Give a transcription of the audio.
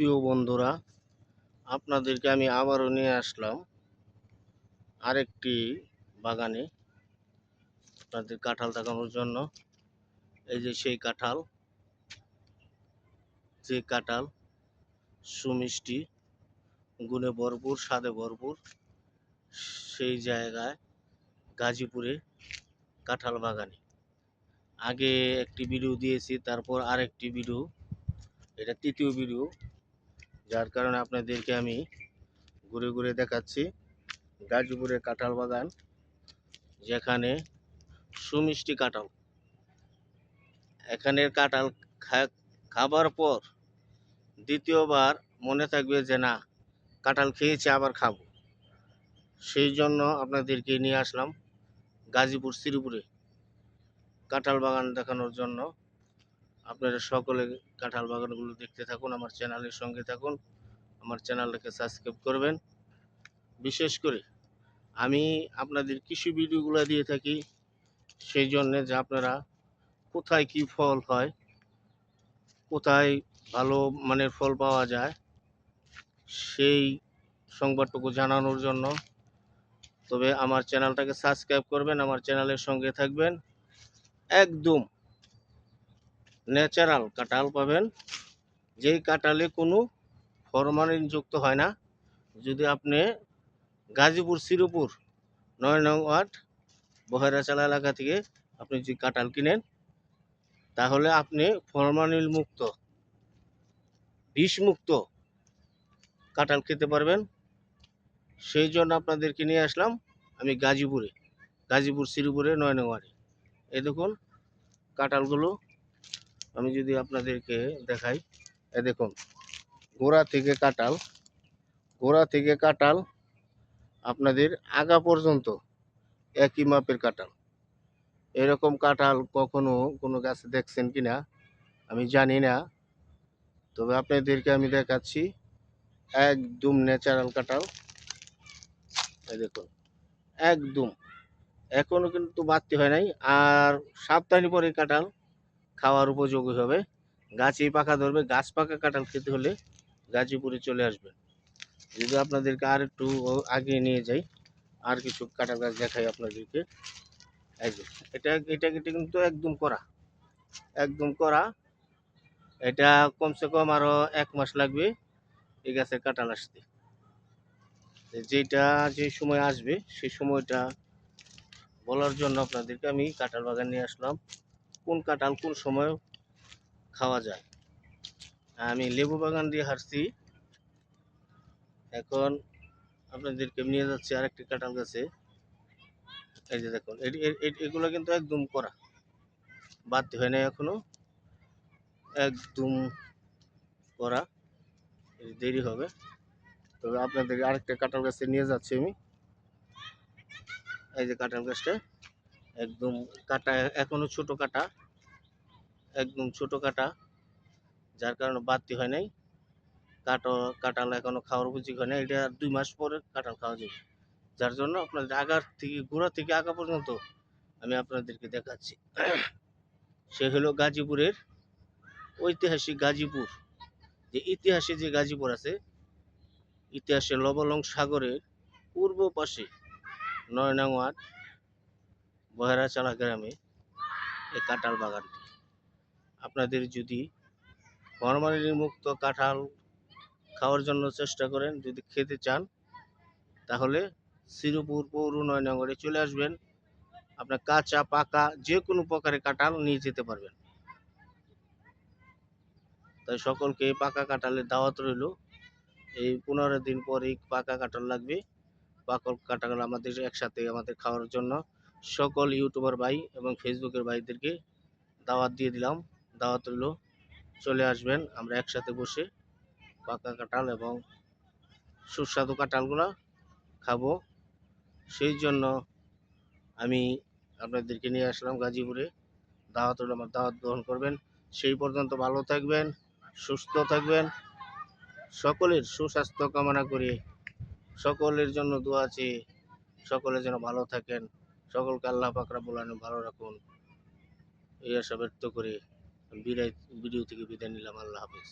প্রিয় বন্ধুরা, আপনাদেরকে আমি আবারও নিয়ে আসলাম আরেকটি বাগানে আপনাদের কাঁঠাল দেখানোর জন্য। এই যে সেই কাঁঠাল, যে কাঁঠাল সুমিষ্টি, গুণে ভরপুর, স্বাদে ভরপুর, সেই জায়গায় গাজীপুরে কাঁঠাল বাগানে। আগে একটি ভিডিও দিয়েছি, তারপর আরেকটি ভিডিও এটা তৃতীয় ভিডিও যার কারণে আপনাদেরকে আমি ঘুরে ঘুরে দেখাচ্ছি গাজীপুরের কাঁঠাল বাগান, যেখানে সুমিষ্টি কাঁঠাল। এখানের কাঁঠাল খাবার পর দ্বিতীয়বার মনে থাকবে যে না, কাঁঠাল খেয়েছি, আবার খাব। সেই জন্য আপনাদেরকে নিয়ে আসলাম গাজীপুর, শ্রীপুরে কাঁঠাল বাগান দেখানোর জন্য। আপনারা সকলে কাঁঠাল বাগানগুলো দেখতে থাকুন, আমার চ্যানেলের সঙ্গে থাকুন, আমার চ্যানেলটাকে সাবস্ক্রাইব করবেন। বিশেষ করে আমি আপনাদের কৃষি ভিডিওগুলো দিয়ে থাকি, সেই জন্যে যে আপনারা কোথায় কি ফল হয়, কোথায় ভালো মানের ফল পাওয়া যায়, সেই সংবাদটুকু জানানোর জন্য। তবে আমার চ্যানেলটাকে সাবস্ক্রাইব করবেন, আমার চ্যানেলের সঙ্গে থাকবেন। একদম ন্যাচারাল কাঁঠাল পাবেন। যেই কাঁঠালে কোনো ফরমালিন যুক্ত হয় না। যদি আপনি গাজীপুর শ্রীপুর নয় নং ওয়ার্ড বহেরাচালা এলাকা থেকে আপনি যদি কাঁঠাল কিনেন, তাহলে আপনি ফরমালিন মুক্ত বিষমুক্ত কাঁঠাল খেতে পারবেন। সেই জন্য আপনাদেরকে নিয়ে আসলাম আমি গাজীপুরে, গাজীপুর শ্রীপুরে নয় নং ওয়ার্ডে। এই দেখুন, কাঁঠালগুলো আমি যদি আপনাদেরকে দেখাই, এ দেখুন, গোড়া থেকে কাঁঠাল, গোড়া থেকে কাঁঠাল আপনাদের আগা পর্যন্ত একই মাপের কাঁঠাল। এরকম কাঁঠাল কখনো কোনো গাছে দেখছেন কি না আমি জানি না। তবে আপনাদেরকে আমি দেখাচ্ছি একদম ন্যাচারাল কাঁঠাল। দেখুন, একদম। এখনও কিন্তু বাড়তি হয় নাই, আর সাবধানী পরে কাঁঠাল খাওয়ার উপযোগী হবে। গাছেই পাকা ধরবে, গাছ পাকা কাঁঠাল খেতে হলে গাজীপুরে চলে আসবেন যদি আপনাদেরকে আর একটু আগে নিয়ে যাই, আর কিছু কাঁঠাল গাছ দেখাই আপনাদেরকে। যে, এটা এটা এটা কিন্তু একদম করা একদম করা এটা কমসে কম আরও এক মাস লাগবে এই গাছের কাঁঠাল আসতে। যেটা যে সময় আসবে সেই সময়টা বলার জন্য আপনাদেরকে আমি কাঁঠাল বাগান নিয়ে আসলাম। কোন কাঁঠাল কোন সময় খাওয়া যায়? আমি লেবু বাগান দিয়ে হারছি এখন আপনাদেরকে নিয়ে যাচ্ছি আর আরেকটি কাঁঠাল গাছে। এই যে দেখুন এগুলো কিন্তু একদম করা বাড়তি হয় না এখনও। একদম করা দেরি হবে। তবে আপনাদের আরেকটা কাঁঠাল গাছে নিয়ে যাচ্ছি আমি। এই যে কাঁঠাল গাছটা। একদম কাটা, এখনও ছোট কাটা। একদম ছোট কাটা, যার কারণে বাড়তি হয় নাই। কাটো কাঁঠাল এখনও খাওয়ার উপযোগী হয় না এটা দুই মাস পরে কাঁঠাল খাওয়া যাবে। যার জন্য আপনাদের আগার থেকে, গোড়া থেকে আগা পর্যন্ত আমি আপনাদেরকে দেখাচ্ছি। সে হলো গাজীপুরের ঐতিহাসিক গাজীপুর। যে ইতিহাসে যে গাজীপুর আছে ইতিহাসে লবলং সাগরের পূর্ব পাশে নয় নং ওয়ার্ড বহেরাচালা গ্রামে এই কাঁঠাল বাগানটি। আপনাদের যদি ফরমালিন মুক্ত কাঁঠাল খাওয়ার জন্য চেষ্টা করেন, যদি খেতে চান, তাহলে শ্রীপুর পৌর নয়নগরে চলে আসবেন। আপনার কাঁচা, পাকা যে কোনো প্রকারের কাঁঠাল নিয়ে যেতে পারবেন। তাই সকলকে পাকা কাঁঠালের দাওয়াত রইল। এই পনেরো দিন পর এই পাকা কাঁঠাল লাগবে। পাকা কাঁঠাল আমাদের একসাথে আমাদের খাওয়ার জন্য। সকল ইউটিউবার ভাই এবং ফেসবুকের ভাইদেরকে দাওয়াত দিয়ে দিলাম। দাওয়াত রইল চলে আসবেন, আমরা একসাথে বসে পাকা কাঁঠাল এবং সুস্বাদু কাঁঠালগুলো খাব। সেই জন্য আমি আপনাদেরকে নিয়ে আসলাম গাজীপুরে। দাওয়াত রইল আমার দাওয়াত গ্রহণ করবেন। সেই পর্যন্ত ভালো থাকবেন, সুস্থ থাকবেন। সকলের সুস্বাস্থ্য কামনা করে। সকলের জন্য দোয়া আছে, সকলে যেন ভালো থাকেন। সকলকে আল্লাহ পাকরা বলানো ভালো রাখুন। এই আশা ব্যক্ত করে বিদায় ভিডিও থেকে বিদায় নিলাম। আল্লাহ হাফিজ।